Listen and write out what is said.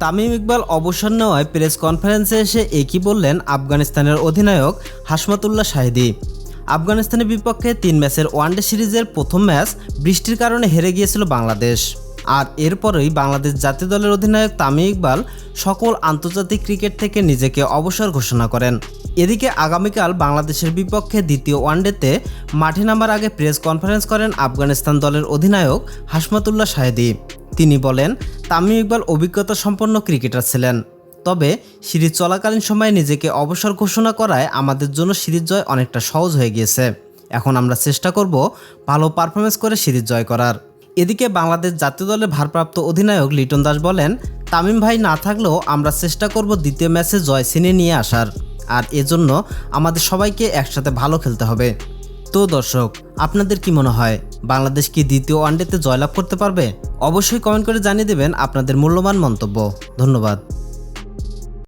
তামিম ইকবাল অবসর নেওয়ায় প্রেস কনফারেন্সে এসে একই বললেন আফগানিস্তানের অধিনায়ক হাসমাতুল্লাহ শাহিদি। আফগানিস্তানের বিপক্ষে তিন ম্যাচের ওয়ানডে সিরিজের প্রথম ম্যাচ বৃষ্টির কারণে হেরে গিয়েছিল বাংলাদেশ। আর এরপরেই বাংলাদেশ জাতীয় দলের অধিনায়ক তামিম ইকবাল সকল আন্তর্জাতিক ক্রিকেট থেকে নিজেকে অবসর ঘোষণা করেন। এদিকে আগামীকাল বাংলাদেশের বিপক্ষে দ্বিতীয় ওয়ানডেতে মাঠে নামার আগে প্রেস কনফারেন্স করেন আফগানিস্তান দলের অধিনায়ক হাসমাতুল্লাহ শাহেদি। তিনি বলেন তামিম ইকবাল অভিজ্ঞতা সম্পন্ন ক্রিকেটার ছিলেন। তবে সিরিজ চলাকালীন সময়ে নিজেকে অবসর ঘোষণা করায় আমাদের জন্য সিরিজ জয় অনেকটা সহজ হয়ে গিয়েছে। এখন আমরা চেষ্টা করব ভালো পারফরমেন্স করে সিরিজ জয় করার। এদিকে বাংলাদেশ জাতীয় দলের ভারপ্রাপ্ত অধিনায়ক লিটন দাস বলেন, তামিম ভাই না থাকলেও আমরা চেষ্টা করব দ্বিতীয় ম্যাচে জয় সিনে নিয়ে আসার। আর এজন্য আমাদের সবাইকে একসাথে ভালো খেলতে হবে। তো দর্শক, আপনাদের কি মনে হয়? বাংলাদেশ কি দ্বিতীয় ওয়ানডেতে জয়লাভ করতে পারবে? অবশ্যই কমেন্ট করে জানিয়ে দেবেন আপনাদের মূল্যবান মন্তব্য। ধন্যবাদ।